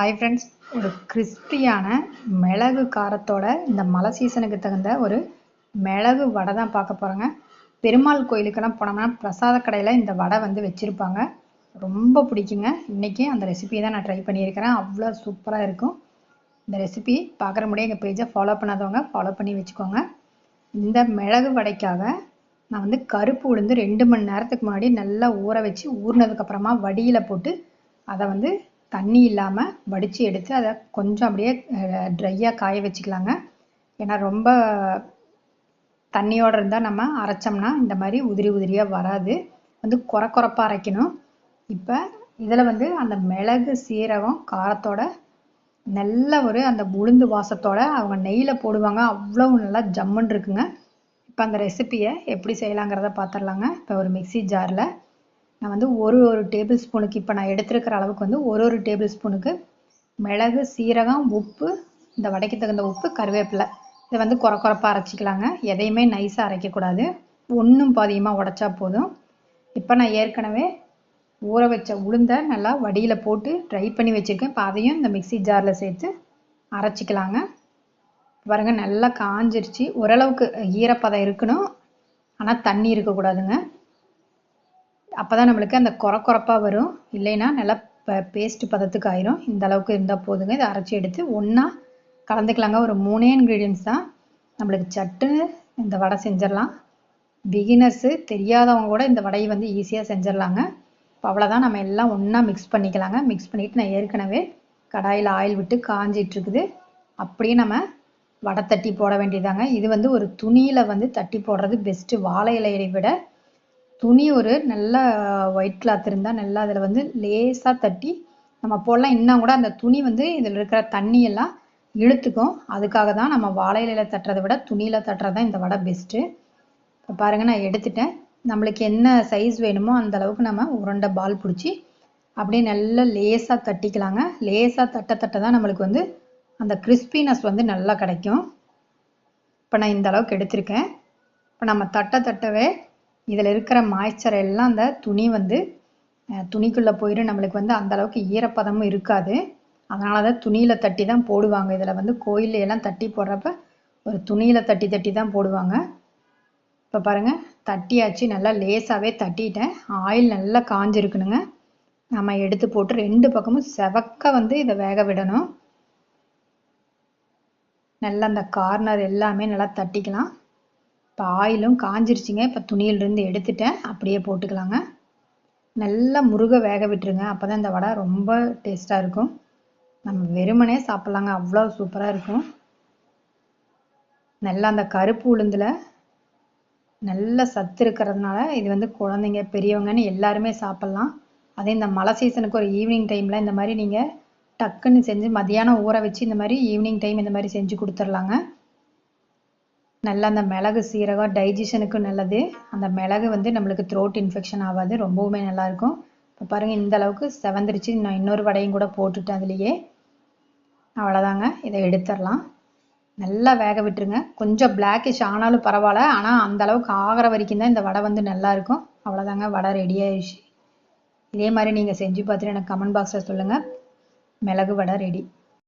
Hi friends ஒரு கிறிஸ்பியான மிளகு காரத்தோட இந்த மழை சீசனுக்கு தகுந்த ஒரு மிளகு வடை தான் பார்க்க போகிறோங்க பெருமாள் கோயிலுக்கெல்லாம் போனோம்னா பிரசாத கடையில் இந்த வடை வந்து வச்சுருப்பாங்க. ரொம்ப பிடிக்குங்க. இன்றைக்கி அந்த ரெசிபியை தான் நான் ட்ரை பண்ணியிருக்கிறேன். அவ்வளோ சூப்பராக இருக்கும். இந்த ரெசிபி பார்க்குற முடியும் எங்கள் பேஜை ஃபாலோ பண்ணாதவங்க ஃபாலோ பண்ணி வச்சுக்கோங்க. இந்த மிளகு வடைக்காக நான் வந்து கருப்பு உளுந்து ரெண்டு மணி நேரத்துக்கு முன்னாடி நல்லா ஊற வச்சு ஊறினதுக்கப்புறமா வடியில் போட்டு அதை வந்து தண்ணி இல்லாமல் வடித்து எடுத்து அதை கொஞ்சம் அப்படியே ட்ரையாக காய வச்சுக்கலாங்க. ஏன்னா ரொம்ப தண்ணியோடு இருந்தால் நம்ம அரைச்சோம்னா இந்த மாதிரி உதிரி உதிரியாக வராது. வந்து குறை குறைப்பாக அரைக்கணும். இப்போ இதில் வந்து அந்த மிளகு சீரகம் காரத்தோட நல்ல ஒரு அந்த உளுந்து வாசத்தோட அவங்க நெய்யில் போடுவாங்க. அவ்வளோ நல்லா ஜம்முன்னு இருக்குங்க. இப்போ அந்த ரெசிப்பியை எப்படி செய்யலாங்கிறத பார்த்துடலாங்க இப்போ ஒரு மிக்சி ஜாரில் நான் வந்து ஒரு ஒரு டேபிள் ஸ்பூனுக்கு இப்போ நான் எடுத்துருக்கிற அளவுக்கு வந்து ஒரு ஒரு டேபிள் ஸ்பூனுக்கு மிளகு சீரகம் உப்பு இந்த வடைக்கு தகுந்த உப்பு கருவேப்பிலை. இதை வந்து குறை குறைப்பாக அரைச்சிக்கலாங்க. எதையுமே நைஸாக அரைக்கக்கூடாது ஒன்றும் பாதியமாக உடச்சா போதும். இப்போ நான் ஏற்கனவே ஊற வச்ச உளுந்தை நல்லா வடியில் போட்டு ட்ரை பண்ணி வச்சுருக்கேன். இப்போ அதையும் இந்த மிக்சி ஜாரில் சேர்த்து அரைச்சிக்கலாங்க. பாருங்கள் நல்லா காஞ்சிருச்சு. ஓரளவுக்கு ஈரப்பதம் இருக்கணும். ஆனால் தண்ணி இருக்கக்கூடாதுங்க அப்போ தான் நம்மளுக்கு அந்த குறை குறைப்பாக வரும். இல்லைன்னா நல்லா பேஸ்ட் பதத்துக்கு ஆயிரும். இந்த அளவுக்கு இருந்தால் போதுங்க. இதை அரைச்சி எடுத்து ஒன்றா கலந்துக்கலாங்க. ஒரு மூணே இன்க்ரீடியன்ஸ் தான். நம்மளுக்கு சட்டுன்னு இந்த வடை செஞ்சிடலாம். பிகினர்ஸு தெரியாதவங்க கூட இந்த வடையை வந்து ஈஸியாக செஞ்சிடலாங்க. இப்போ அவ்வளோதான் நம்ம எல்லாம் ஒன்றா மிக்ஸ் பண்ணிக்கலாங்க. மிக்ஸ் பண்ணிவிட்டு நான் ஏற்கனவே கடாயில் ஆயில் விட்டு காஞ்சிட்ருக்குது அப்படியே நம்ம வடை தட்டி போட வேண்டியதாங்க இது வந்து ஒரு துணியில் வந்து தட்டி போடுறது பெஸ்ட்டு வாழை இலையை விட துணி ஒரு நல்ல ஒயிட் கிளாத் இருந்தால் நல்லா அதில் வந்து லேசாக தட்டி நம்ம போடலாம். இன்னும் கூட அந்த துணி வந்து இதில் இருக்கிற தண்ணியெல்லாம் இழுத்துக்கும். அதுக்காக தான் நம்ம வாழை இலையில் தட்டுறதை விட துணியில் தட்டுறது தான் இந்த வடை பெஸ்ட்டு இப்போ பாருங்கள் நான் எடுத்துட்டேன். நம்மளுக்கு என்ன சைஸ் வேணுமோ அந்த அளவுக்கு நம்ம உருண்டை பால் பிடிச்சி அப்படியே நல்லா லேசாக தட்டிக்கலாங்க. லேசாக தட்ட தட்ட தான் நம்மளுக்கு வந்து அந்த கிறிஸ்பினஸ் வந்து நல்லா கிடைக்கும். இப்போ நான் இந்த அளவுக்கு எடுத்திருக்கேன். இப்போ நம்ம தட்ட தட்டவே இதில் இருக்கிற மாய்ச்சர் எல்லாம் அந்த துணி வந்து துணிக்குள்ளே போயிடும். நம்மளுக்கு வந்து அந்த அளவுக்கு ஈரப்பதமும் இருக்காது. அதனால தான் துணியில் தட்டி தான் போடுவாங்க. இதில் வந்து கோயில்ல எல்லாம் தட்டி போடுறப்ப ஒரு துணியில் தட்டி தட்டி தான் போடுவாங்க. இப்போ பாருங்கள் தட்டியாச்சு நல்லா லேசாகவே தட்டிட்டேன். ஆயில் நல்லா காஞ்சிருக்கணுங்க. நம்ம எடுத்து போட்டு ரெண்டு பக்கமும் செவக்க வந்து இதை வேக விடணும். நல்லா அந்த கார்னர் எல்லாமே நல்லா தட்டிக்கலாம். இப்போ ஆயிலும் காஞ்சிருச்சுங்க. இப்போ துணியிலிருந்து எடுத்துட்டேன். அப்படியே போட்டுக்கலாங்க. நல்லா முருக வேக விட்டுருங்க. அப்போ தான் இந்த வடை ரொம்ப டேஸ்ட்டாக இருக்கும். நம்ம வெறுமனே சாப்பிட்லாங்க. அவ்வளோ சூப்பராக இருக்கும். நல்லா அந்த கருப்பு உளுந்தில் நல்ல சத்து இருக்கிறதுனால இது வந்து குழந்தைங்க பெரியவங்கன்னு எல்லாருமே சாப்பிட்லாம். அதே இந்த மழை சீசனுக்கு ஒரு ஈவினிங் டைமில் இந்த மாதிரி நீங்கள் டக்குன்னு செஞ்சு மதியானம் ஊற வச்சு இந்த மாதிரி ஈவினிங் டைம் இந்த மாதிரி செஞ்சு கொடுத்துர்லாங்க. நல்லா அந்த மிளகு சீரகம் டைஜஷனுக்கு நல்லது. அந்த மிளகு வந்து நம்மளுக்கு த்ரோட் இன்ஃபெக்ஷன் ஆகாது ரொம்பவுமே நல்லாயிருக்கும். இப்போ பாருங்கள் இந்த அளவுக்கு செவந்துருச்சு. நான் இன்னொரு வடையும் கூட போட்டுட்டேன் அதுலேயே. அவ்வளோதாங்க இதை எடுத்துடலாம். நல்லா வேக விட்டுருங்க. கொஞ்சம் பிளாக்கிஷ் ஆனாலும் பரவாயில்ல. ஆனால் அந்த அளவுக்கு ஆகிற வரைக்கும் தான் இந்த வடை வந்து நல்லா இருக்கும் அவ்வளோதாங்க வடை ரெடி ஆயிடுச்சு. இதே மாதிரி நீங்கள் செஞ்சு பார்த்துட்டு எனக்கு கமெண்ட் பாக்ஸில் சொல்லுங்கள் மிளகு வடை ரெடி